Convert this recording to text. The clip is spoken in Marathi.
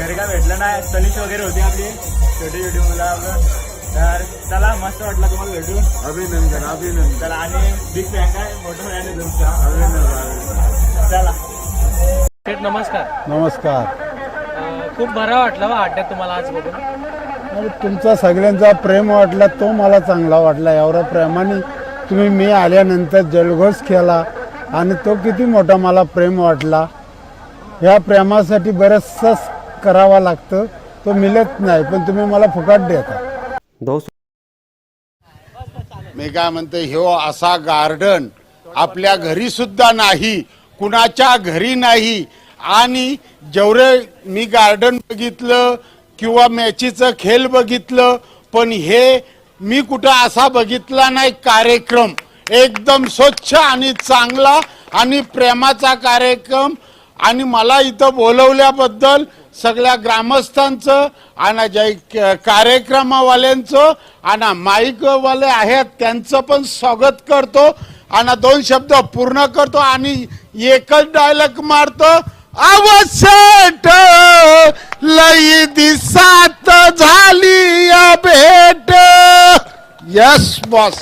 घरी काय भेटलं नाही. तनिष वगैरे होती आपली. छोटी छोटी मुलं आपलं. तर चला मस्त वाटलं तुम्हाला भेटून. अभिनंदन अभिनंदन. चला आणि बिग फॅन काय मोठं फॅन आहे तुमचा. अभिनंदन चला. नमस्कार. नमस्कार. अं, खूप बरं वाटलं बा अड्ड्यात तुम्हाला आज बघून. आणि तुमचा सगळ्यांचा प्रेम वाटला तो मला चांगला वाटला. एवढ्या प्रेमाने तुम्ही मी आल्यानंतर जल्लोष केला आणि तो किती मोठा मला प्रेम वाटला. ह्या प्रेमासाठी बरंचसं करावं लागतं तो मिळत नाही पण तुम्ही मला फुकट देता. मी काय म्हणते ह्यो असा गार्डन आपल्या घरी सुद्धा नाही कुणाच्या घरी नाही. आणि जेवढे मी गार्डन बघितलं किंवा मॅचीचं खेळ बघितलं पण हे मी कुठं असा बघितला नाही कार्यक्रम. एकदम स्वच्छ आणि चांगला आणि प्रेमाचा कार्यक्रम आणि मला इथं बोलवल्याबद्दल सगळ्या ग्रामस्थांचं आणि जे क- आणि माईकवाले आहेत त्यांचं पण स्वागत करतो आणि दोन शब्द पूर्ण करतो आणि एकच डायलॉग मारतो. आवश्यक लई दिसात झाली या भेट. Yes boss